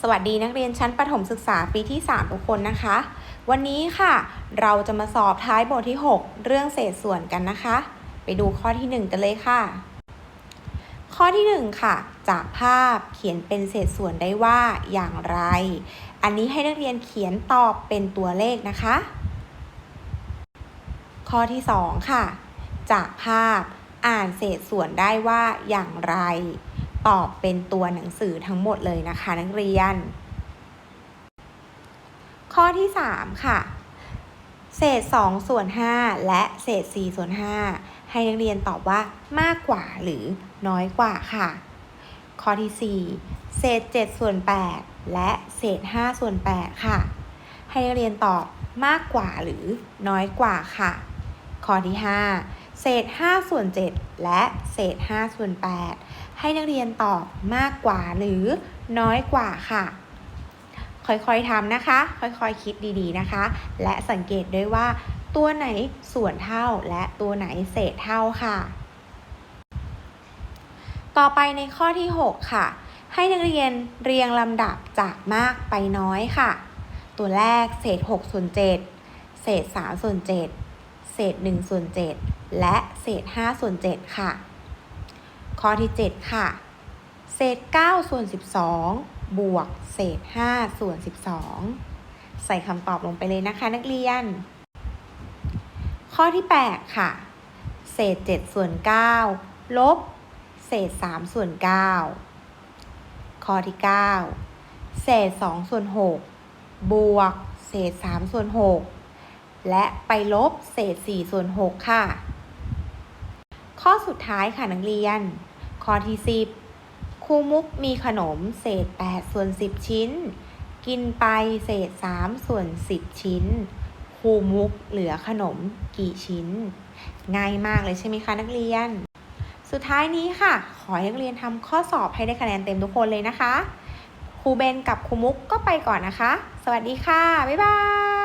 สวัสดีนักเรียนชั้นประถมศึกษาปีที่ 3 ทุกคนนะคะ วันนี้ค่ะ เราจะมาสอบท้ายบทที่ 6 เรื่องเศษส่วนกันนะคะ ไปดูข้อที่ 1 กันเลยค่ะ ข้อที่ 1 ค่ะ จากภาพเขียนเป็นเศษส่วนได้ว่าอย่างไร อันนี้ให้นักเรียนเขียนตอบเป็นตัวเลขนะคะ ข้อที่ 2 ค่ะ จากภาพอ่านเศษส่วนได้ว่าอย่างไร ตอบเป็นตัวหนังสือทั้งหมดเลยนะคะนักเรียน ข้อที่ 3 ค่ะ เศษ 2 ส่วน 5 และเศษ 4 ส่วน 5 ให้นักเรียนตอบว่ามากกว่าหรือน้อยกว่าค่ะ ข้อที่ 4 เศษ 7 ส่วน 8 และเศษ 5 ส่วน 8 ค่ะ ให้นักเรียนตอบมากกว่าหรือน้อยกว่าค่ะ ข้อที่ 5 เศษ 5 ส่วน 7 และเศษ 5 ส่วน 8 ให้นักเรียนตอบมากกว่าหรือน้อยกว่าค่ะ ค่อยๆทำนะคะ ค่อยๆคิดดีๆนะคะ และสังเกตด้วยว่า ตัวไหนส่วนเท่าและตัวไหนเศษเท่าค่ะ ต่อไปในข้อที่ 6 ค่ะ ให้นักเรียนเรียงลำดับจากมากไปน้อยค่ะ ตัวแรกเศษ6ส่วน7เศษ3ส่วน7เศษ1ส่วน7และเศษ5ส่วน7ค่ะ ข้อที่ 7 ค่ะ เศษ 9 ส่วน 12 บวก เศษ 5 ส่วน 12 ใส่คำตอบลงไปเลยนะคะนักเรียน ข้อที่ 8 ค่ะ เศษ 7 ส่วน 9 ลบ เศษ 3 ส่วน 9 ข้อที่ 9 เศษ 2 ส่วน 6 บวก เศษ 3 ส่วน 6 และไปลบ เศษ 4 ส่วน 6 ค่ะข้อสุดท้ายค่ะนักเรียน ข้อที่10ครูมุกมีขนมเศษ8ส่วน10 ชิ้น กินไปเศษ3ส่วน10 ชิ้นครูมุกเหลือขนมกี่ชิ้น ง่ายมากเลยใช่ไหมคะนักเรียน สุดท้ายนี้ค่ะ ขอให้นักเรียนทำข้อสอบให้ได้คะแนนเต็มทุกคนเลยนะคะครูเบนกับครูมุกก็ไปก่อนนะคะ สวัสดีค่ะ บ๊ายบาย